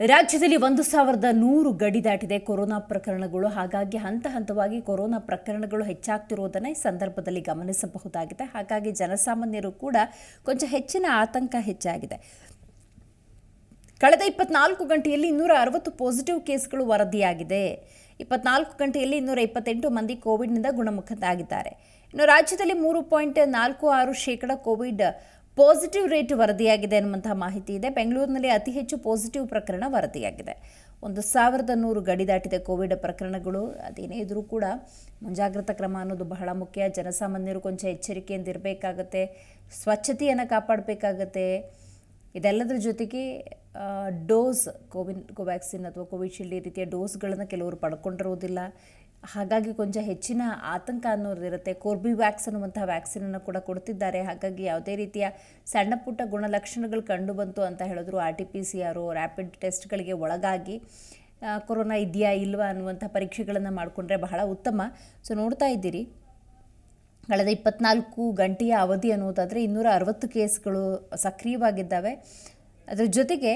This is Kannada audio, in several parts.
ರಾಜ್ಯದಲ್ಲಿ ಒಂದು ಸಾವಿರದ ನೂರು ಗಡಿ ದಾಟಿದೆ ಕೊರೋನಾ ಪ್ರಕರಣಗಳು. ಹಾಗಾಗಿ ಹಂತ ಹಂತವಾಗಿ ಕೊರೋನಾ ಪ್ರಕರಣಗಳು ಹೆಚ್ಚಾಗ್ತಿರೋದನ್ನು ಈ ಸಂದರ್ಭದಲ್ಲಿ ಗಮನಿಸಬಹುದಾಗಿದೆ. ಹಾಗಾಗಿ ಜನಸಾಮಾನ್ಯರು ಕೂಡ ಕೊಂಚ ಹೆಚ್ಚಿನ ಆತಂಕ ಹೆಚ್ಚಾಗಿದೆ. ಕಳೆದ ಇಪ್ಪತ್ನಾಲ್ಕು ಗಂಟೆಯಲ್ಲಿ ಇನ್ನೂರ ಅರವತ್ತು ಪಾಸಿಟಿವ್ ಕೇಸ್ಗಳು ವರದಿಯಾಗಿದೆ. ಇಪ್ಪತ್ನಾಲ್ಕು ಗಂಟೆಯಲ್ಲಿ ಇನ್ನೂರ ಇಪ್ಪತ್ತೆಂಟು ಮಂದಿ ಕೋವಿಡ್ನಿಂದ ಗುಣಮುಖರಾಗಿದ್ದಾರೆ. ಇನ್ನು ರಾಜ್ಯದಲ್ಲಿ ಮೂರು ಪಾಯಿಂಟ್ ನಾಲ್ಕು ಆರು ಶೇಕಡ ಕೋವಿಡ್ ಪಾಸಿಟಿವ್ ರೇಟ್ ವರದಿಯಾಗಿದೆ ಅನ್ನುವಂತಹ ಮಾಹಿತಿ ಇದೆ. ಬೆಂಗಳೂರಿನಲ್ಲಿ ಅತಿ ಹೆಚ್ಚು ಪಾಸಿಟಿವ್ ಪ್ರಕರಣ ವರದಿಯಾಗಿದೆ. ಒಂದು ಸಾವಿರದ ನೂರು ಗಡಿ ದಾಟಿದೆ ಕೋವಿಡ್ ಪ್ರಕರಣಗಳು. ಅದೇನೇ ಇದ್ದರೂ ಕೂಡ ಮುಂಜಾಗ್ರತಾ ಕ್ರಮ ಅನ್ನೋದು ಬಹಳ ಮುಖ್ಯ. ಜನಸಾಮಾನ್ಯರು ಕೊಂಚ ಎಚ್ಚರಿಕೆಯಿಂದ ಇರಬೇಕಾಗತ್ತೆ. ಸ್ವಚ್ಛತೆಯನ್ನು ಕಾಪಾಡಬೇಕಾಗತ್ತೆ. ಇದೆಲ್ಲದರ ಜೊತೆಗೆ ಡೋಸ್ ಕೋವಿನ್, ಕೋವ್ಯಾಕ್ಸಿನ್ ಅಥವಾ ಕೋವಿಶೀಲ್ಡ್ ಈ ರೀತಿಯ ಡೋಸ್ಗಳನ್ನು ಕೆಲವರು ಪಡ್ಕೊಂಡಿರೋದಿಲ್ಲ. ಹಾಗಾಗಿ ಕೊಂಚ ಹೆಚ್ಚಿನ ಆತಂಕ ಅನ್ನೋದಿರುತ್ತೆ ಕೋರ್ಬಿವ್ಯಾಕ್ಸ್ ಅನ್ನುವಂಥ ವ್ಯಾಕ್ಸಿನನ್ನು ಕೂಡ ಕೊಡ್ತಿದ್ದಾರೆ. ಹಾಗಾಗಿ ಯಾವುದೇ ರೀತಿಯ ಸಣ್ಣ ಪುಟ್ಟ ಗುಣಲಕ್ಷಣಗಳು ಕಂಡು ಬಂತು ಅಂತ ಹೇಳಿದ್ರು R T P C R rapid ಟೆಸ್ಟ್ಗಳಿಗೆ ಒಳಗಾಗಿ ಕೊರೋನಾ ಇದೆಯಾ ಇಲ್ವಾ ಅನ್ನುವಂಥ ಪರೀಕ್ಷೆಗಳನ್ನು ಮಾಡಿಕೊಂಡ್ರೆ ಬಹಳ ಉತ್ತಮ. ಸೊ ನೋಡ್ತಾ ಇದ್ದೀರಿ. ಕಳೆದ ಇಪ್ಪತ್ನಾಲ್ಕು ಗಂಟೆಯ ಅವಧಿ ಅನ್ನೋದಾದರೆ ಇನ್ನೂರ ಅರವತ್ತು ಕೇಸ್ಗಳು ಸಕ್ರಿಯವಾಗಿದ್ದಾವೆ. ಅದರ ಜೊತೆಗೆ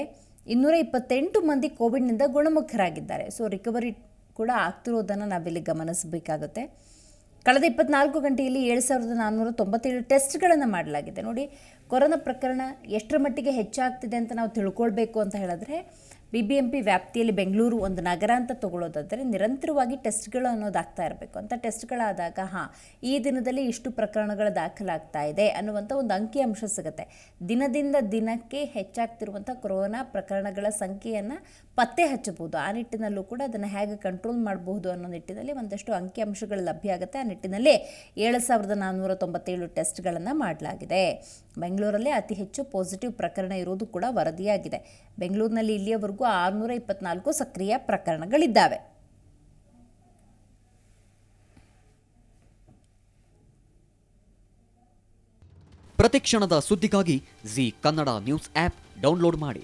ಇನ್ನೂರ ಇಪ್ಪತ್ತೆಂಟು ಮಂದಿ ಕೋವಿಡ್ನಿಂದ ಗುಣಮುಖರಾಗಿದ್ದಾರೆ. ಸೊ ರಿಕವರಿ ಕೂಡ ಆಗ್ತಿರೋದನ್ನು ನಾವಿಲ್ಲಿ ಗಮನಿಸಬೇಕಾಗುತ್ತೆ. ಕಳೆದ ಇಪ್ಪತ್ನಾಲ್ಕು ಗಂಟೆಯಲ್ಲಿ ಏಳು ಸಾವಿರದ ನಾನ್ನೂರ ತೊಂಬತ್ತೇಳು ಟೆಸ್ಟ್ಗಳನ್ನು ಮಾಡಲಾಗಿದೆ. ನೋಡಿ, ಕೊರೋನಾ ಪ್ರಕರಣ ಎಷ್ಟರ ಮಟ್ಟಿಗೆ ಹೆಚ್ಚಾಗ್ತಿದೆ ಅಂತ ನಾವು ತಿಳ್ಕೊಳ್ಬೇಕು ಅಂತ ಹೇಳಿದ್ರೆ ಬಿ ಬಿ ಎಂ ಪಿ ವ್ಯಾಪ್ತಿಯಲ್ಲಿ ಬೆಂಗಳೂರು ಒಂದು ನಗರ ಅಂತ ತಗೊಳ್ಳೋದಾದರೆ ನಿರಂತರವಾಗಿ ಟೆಸ್ಟ್ಗಳು ಅನ್ನೋದಾಗ್ತಾ ಇರಬೇಕು. ಅಂತ ಟೆಸ್ಟ್ಗಳಾದಾಗ, ಹಾಂ, ಈ ದಿನದಲ್ಲಿ ಇಷ್ಟು ಪ್ರಕರಣಗಳು ದಾಖಲಾಗ್ತಾ ಇದೆ ಅನ್ನುವಂಥ ಒಂದು ಅಂಕಿಅಂಶ ಸಿಗುತ್ತೆ. ದಿನದಿಂದ ದಿನಕ್ಕೆ ಹೆಚ್ಚಾಗ್ತಿರುವಂಥ ಕೊರೋನಾ ಪ್ರಕರಣಗಳ ಸಂಖ್ಯೆಯನ್ನು ಪತ್ತೆ ಹಚ್ಚಬಹುದು. ಆ ನಿಟ್ಟಿನಲ್ಲೂ ಕೂಡ ಅದನ್ನು ಹೇಗೆ ಕಂಟ್ರೋಲ್ ಮಾಡಬಹುದು ಅನ್ನೋ ನಿಟ್ಟಿನಲ್ಲಿ ಒಂದಷ್ಟು ಅಂಕಿಅಂಶಗಳು ಲಭ್ಯ ಆಗುತ್ತೆ. ಆ ನಿಟ್ಟಿನಲ್ಲಿ ಏಳು ಸಾವಿರದ ನಾನ್ನೂರ ತೊಂಬತ್ತೇಳು ಟೆಸ್ಟ್ಗಳನ್ನು ಮಾಡಲಾಗಿದೆ. ಬೆಂಗಳೂರಲ್ಲಿ ಅತಿ ಹೆಚ್ಚು ಪಾಸಿಟಿವ್ ಪ್ರಕರಣ ಇರೋದು ಕೂಡ ವರದಿಯಾಗಿದೆ. ಬೆಂಗಳೂರಿನಲ್ಲಿ ಇಲ್ಲಿಯವರೆಗೂ ಆರುನೂರ ಇಪ್ಪತ್ನಾಲ್ಕು ಸಕ್ರಿಯ ಪ್ರಕರಣಗಳಿದ್ದಾವೆ. ಪ್ರತಿಕ್ಷಣದ ಸುದ್ದಿಗಾಗಿ Zee Kannada news app download ಮಾಡಿ.